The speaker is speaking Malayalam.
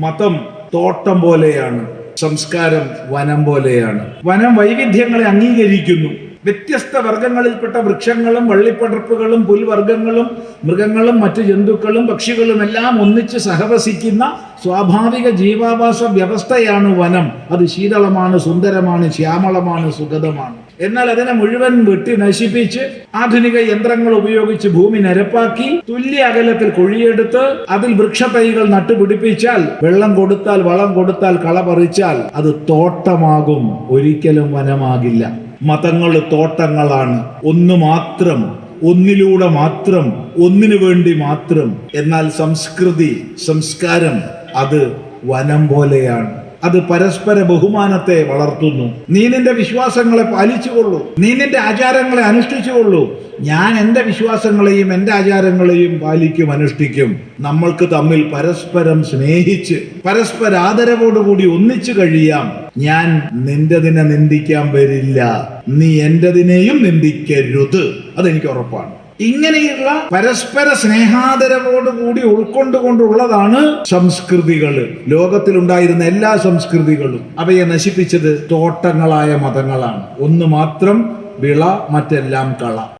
മതം തോട്ടം പോലെയാണ് സംസ്കാരം വനം പോലെയാണ്. വനം വൈവിധ്യങ്ങളെ അംഗീകരിക്കുന്നു. വ്യത്യസ്ത വർഗങ്ങളിൽപ്പെട്ട വൃക്ഷങ്ങളും വള്ളിപ്പടർപ്പുകളും പുൽവർഗങ്ങളും മൃഗങ്ങളും മറ്റു ജന്തുക്കളും പക്ഷികളും എല്ലാം ഒന്നിച്ച് സഹവസിക്കുന്ന സ്വാഭാവിക ജീവാവാസ വ്യവസ്ഥയാണ് വനം. അത് ശീതളമാണ് സുന്ദരമാണ് ശ്യാമളമാണ് സുഗതമാണ്. എന്നാൽ അതിനെ മുഴുവൻ വെട്ടി നശിപ്പിച്ച് ആധുനിക യന്ത്രങ്ങൾ ഉപയോഗിച്ച് ഭൂമി നിരപ്പാക്കി തുല്യ അകലത്തിൽ കുഴിയെടുത്ത് അതിൽ വൃക്ഷത്തൈകൾ നട്ടുപിടിപ്പിച്ചാൽ വെള്ളം കൊടുത്താൽ വളം കൊടുത്താൽ കള പറിച്ചാൽ അത് തോട്ടമാകും. ഒരിക്കലും വനമാകില്ല. മതങ്ങൾ തോട്ടങ്ങളാണ്. ഒന്ന് മാത്രം ഒന്നിലൂടെ മാത്രം ഒന്നിനു വേണ്ടി മാത്രം. എന്നാൽ സംസ്കൃതി സംസ്കാരം അത് വനം പോലെയാണ്. അത് പരസ്പര ബഹുമാനത്തെ വളർത്തുന്നു. നീ നിന്റെ വിശ്വാസങ്ങളെ പാലിച്ചുകൊള്ളൂ. നീ നിന്റെ ആചാരങ്ങളെ അനുഷ്ഠിച്ചുകൊള്ളൂ. ഞാൻ എന്റെ വിശ്വാസങ്ങളെയും എന്റെ ആചാരങ്ങളെയും പാലിക്കും അനുഷ്ഠിക്കും. നമ്മൾക്ക് തമ്മിൽ പരസ്പരം സ്നേഹിച്ച് പരസ്പര ആദരവോടുകൂടി ഒന്നിച്ചു കഴിയാം. ഞാൻ നിന്റെതിനെ നിന്ദിക്കാൻ വരില്ല നീ എന്റെതിനെയും നിന്ദിക്കരുത്. അതെനിക്ക് ഉറപ്പാണ്. ഇങ്ങനെയുള്ള പരസ്പര സ്നേഹാദരവോടുകൂടി ഉൾക്കൊണ്ടുകൊണ്ടുള്ളതാണ് സംസ്കൃതികൾ. ലോകത്തിലുണ്ടായിരുന്ന എല്ലാ സംസ്കൃതികളും അവയെ നശിപ്പിച്ചത് തോട്ടങ്ങളായ മതങ്ങളാണ്. ഒന്ന് മാത്രം വിള മറ്റെല്ലാം കള.